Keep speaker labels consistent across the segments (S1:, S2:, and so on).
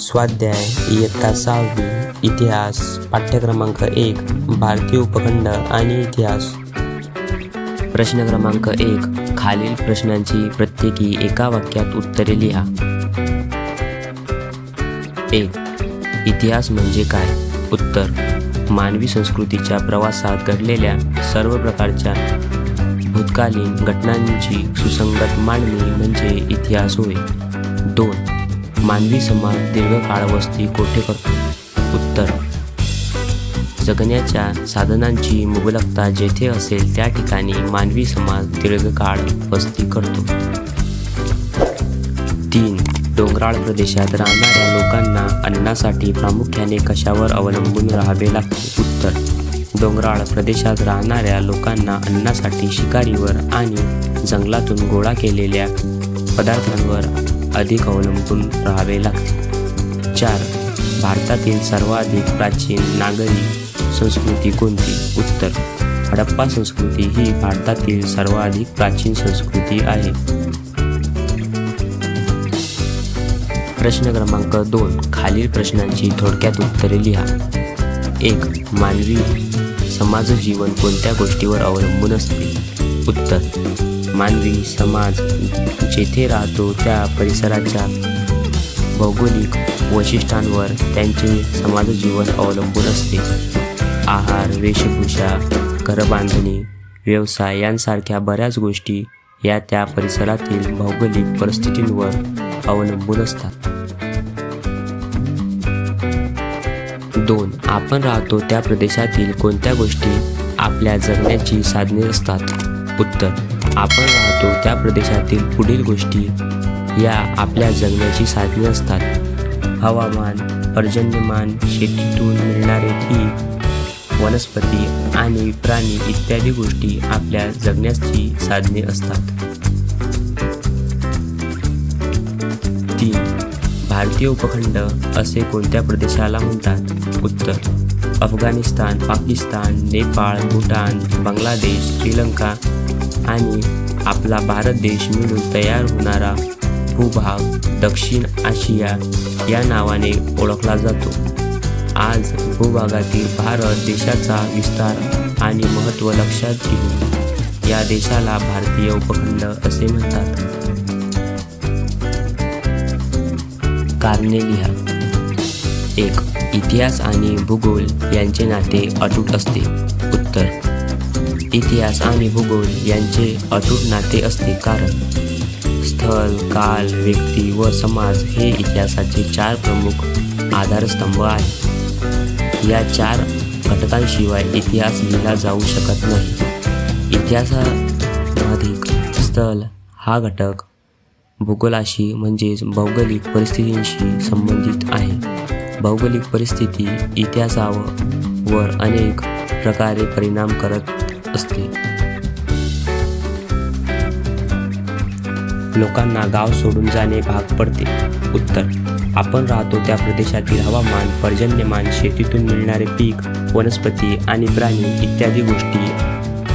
S1: स्वाध्याय इयत्ता सहावी इतिहास पाठ्यक्रमांक एक भारतीय उपखंड आणि इतिहास. प्रश्न क्रमांक एक खालील प्रश्नांची प्रत्येकी एका वाक्यात उत्तरे लिहा. एक इतिहास म्हणजे काय? उत्तर मानवी संस्कृतीच्या प्रवासात घडलेल्या सर्व प्रकारच्या भूतकालीन घटनांची सुसंगत मांडणी म्हणजे इतिहास होय. दोन मानवी समाज दीर्घकाळ वस्ती कोठे करतो? उत्तर. जगण्याच्या साधनांची मुबलकता जेथे असेल त्या ठिकाणी मानवी समाज दीर्घकाळ वस्ती करतो. तीन. डोंगराळ प्रदेशात राहणाऱ्या लोकांना अन्नासाठी प्रामुख्याने कशावर अवलंबून राहावे लागते? उत्तर. डोंगराळ प्रदेशात राहणाऱ्या लोकांना अन्नासाठी शिकारीवर आणि जंगलातून गोळा केलेल्या पदार्थांवर अधिक अवलंबून राहावे लागते. चार भारतातील सर्वाधिक प्राचीन नागरी संस्कृती कोणती? उत्तर हडप्पा संस्कृती ही भारतातील सर्वाधिक प्राचीन संस्कृती आहे. प्रश्न क्रमांक दोन खालील प्रश्नांची थोडक्यात उत्तरे लिहा. एक मानवी समाज जीवन कोणत्या गोष्टीवर अवलंबून असते? उत्तर मानवी समाज जेथे राहतो त्या परिसराच्या भौगोलिक वैशिष्ट्यांवर त्यांचे समाज जीवन अवलंबून असते. आहार वेशभूषा घरबांधणी व्यवसाय यांसारख्या बऱ्याच गोष्टी या त्या परिसरातील भौगोलिक परिस्थितींवर अवलंबून असतात. दोन आपण राहतो त्या प्रदेशातील कोणत्या गोष्टी आपल्या जगण्याची साधने असतात? उत्तर आपण राहतो त्या प्रदेशातील पुढील गोष्टी या आपल्या जगण्याची साधने असतात. हवामान पर्जन्यमान शेतीतून मिळणारे पीक वनस्पती आणि प्राणी इत्यादी गोष्टी आपल्या जगण्याची साधने असतात. तीन. भारतीय उपखंड असे कोणत्या प्रदेशाला म्हणतात? उत्तर. अफगाणिस्तान पाकिस्तान नेपाळ भूटान बांगलादेश श्रीलंका आणि आपला भारत देश मिळून तयार होणारा भूभाग दक्षिण आशिया या नावाने ओळखला जातो. आज भूभागातील भारत देशाचा विस्तार आणि महत्त्व लक्षात घेऊन या देशाला भारतीय उपखंड असे म्हणतात. कारणे लिहा एक इतिहास आणि भूगोल यांचे नाते अटूट असते. उत्तर इतिहास आणि भूगोल यांचे अतूट नाते असते. कारण स्थल काल व्यक्ती व समाज हे इतिहासाचे चार प्रमुख आधारस्तंभ आहेत. या चार घटकांशिवाय इतिहास लिहिला जाऊ शकत नाही. इतिहासाधिक स्थल हा घटक भूगोलाशी म्हणजेच भौगोलिक परिस्थितींशी संबंधित आहे. भौगोलिक परिस्थिती इतिहासावर अनेक प्रकारे परिणाम करत असते लोकांना गाव सोडून जाणे भाग पडते. उत्तर आपण राहतो त्या प्रदेशातील हवामान पर्जन्यमान शेतीतून मिळणारे पीक वनस्पती आणि प्राणी इत्यादी गोष्टी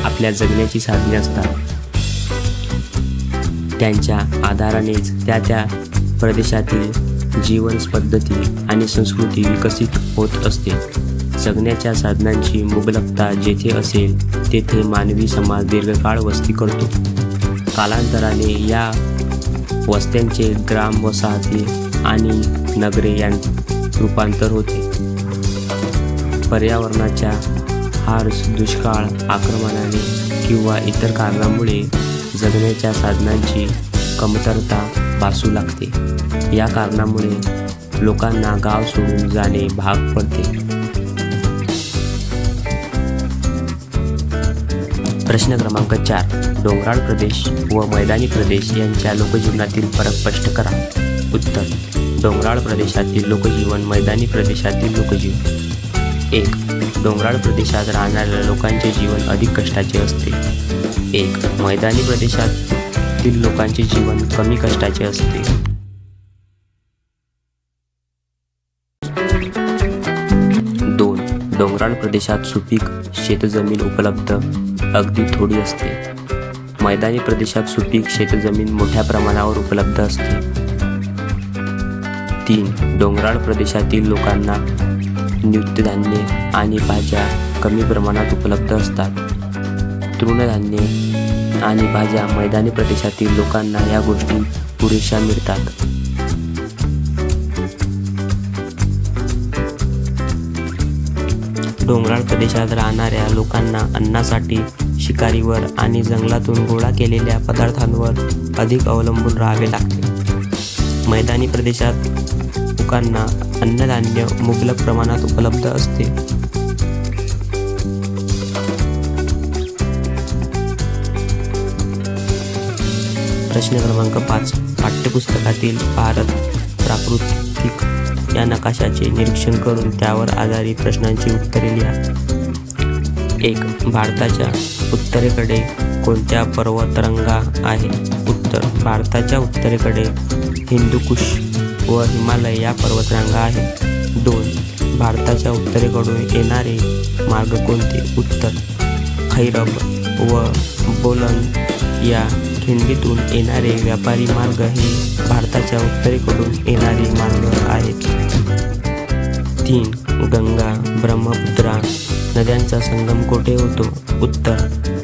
S1: आपल्या जगण्याची साधने असतात. त्यांच्या आधारानेच त्या त्या प्रदेशातील जीवन पद्धती आणि संस्कृती विकसित होत असते. जगण्याच्या साधनांची मुबलकता जेथे असेल तेथे मानवी समाज दीर्घकाळ वस्ती करतो. कालांतराने या वस्त्यांचे ग्राम वसाहती आणि नगरे यांत रूपांतर होते. पर्यावरणाच्या हार्स दुष्काळ आक्रमणाने किंवा इतर कारणामुळे जगण्याच्या साधनांची कमतरता भासू लागते. या कारणामुळे लोकांना गाव सोडून जाणे भाग पडते. प्रश्न क्रमांक चार. डोंगराळ प्रदेश व मैदानी प्रदेश यांच्या लोकजीवनातील फरक स्पष्ट करा. उत्तर. डोंगराळ प्रदेशातील लोकजीवन मैदानी प्रदेशातील लोकजीवन. एक. डोंगराळ प्रदेशात राहणाऱ्या लोकांचे जीवन अधिक कष्टाचे असते. एक. मैदानी प्रदेशातील लोकांचे जीवन कमी कष्टाचे असते. दोन. डोंगराळ प्रदेशात सुपीक शेतजमीन उपलब्ध. अगदी थोडी असते. मैदानी प्रदेशात सुपीक शेतजमीन मोठ्या प्रमाणावर उपलब्ध असते. तीन डोंगराळ प्रदेशातील लोकांना नित्यधान्ये आणि भाज्या कमी प्रमाणात उपलब्ध असतात. तृणधान्ये आणि भाज्या मैदानी प्रदेशातील लोकांना या गोष्टी पुरेशा मिळतात. डोंगराळ प्रदेशात राहणाऱ्या लोकांना अन्नासाठी शिकारीवर आणि जंगलातून गोळा केलेल्या पदार्थांवर अधिक अवलंबून राहावे लागते. मैदानी प्रदेशात लोकांना अन्नधान्य मुबलक प्रमाणात उपलब्ध असते. प्रश्न क्रमांक पाच. पाठ्यपुस्तकातील भारत प्राकृतिक या नकाशाचे निरीक्षण करून त्यावर आधारित प्रश्नांची उत्तरे लिहा. एक भारताच्या उत्तरेकडे कोणत्या पर्वतरंगा आहे? उत्तर भारताच्या उत्तरेकडे हिंदुकुश व हिमालय या पर्वतरांगा आहेत. दोन भारताच्या उत्तरेकडून येणारे मार्ग कोणते? उत्तर खैरब व बोलन या खिंडीतून येणारे व्यापारी मार्ग हे भारताच्या उत्तरेकडून येणारे मार्ग आहेत. तीन गंगा ब्रह्मपुत्रा नद्यांचा संगम कोठे होतो? उत्तर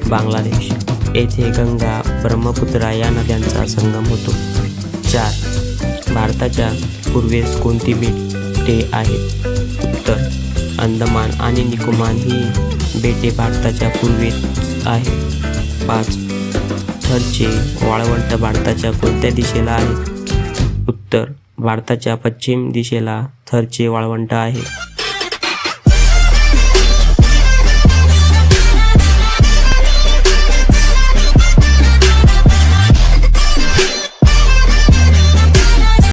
S1: बांगलादेश. येथे गंगा ब्रह्मपुत्रा या नद्यांचा संगम होतो. चार भारताच्या पूर्वेस कोणती बेटे आहेत? उत्तर अंदमान आणि निकोमान ही बेटे भारताच्या पूर्वेस आहेत. पाच थरचे वाळवंट भारताच्या कोणत्या दिशेला आहे? उत्तर भारताच्या पश्चिम दिशेला थरचे वाळवंट आहे.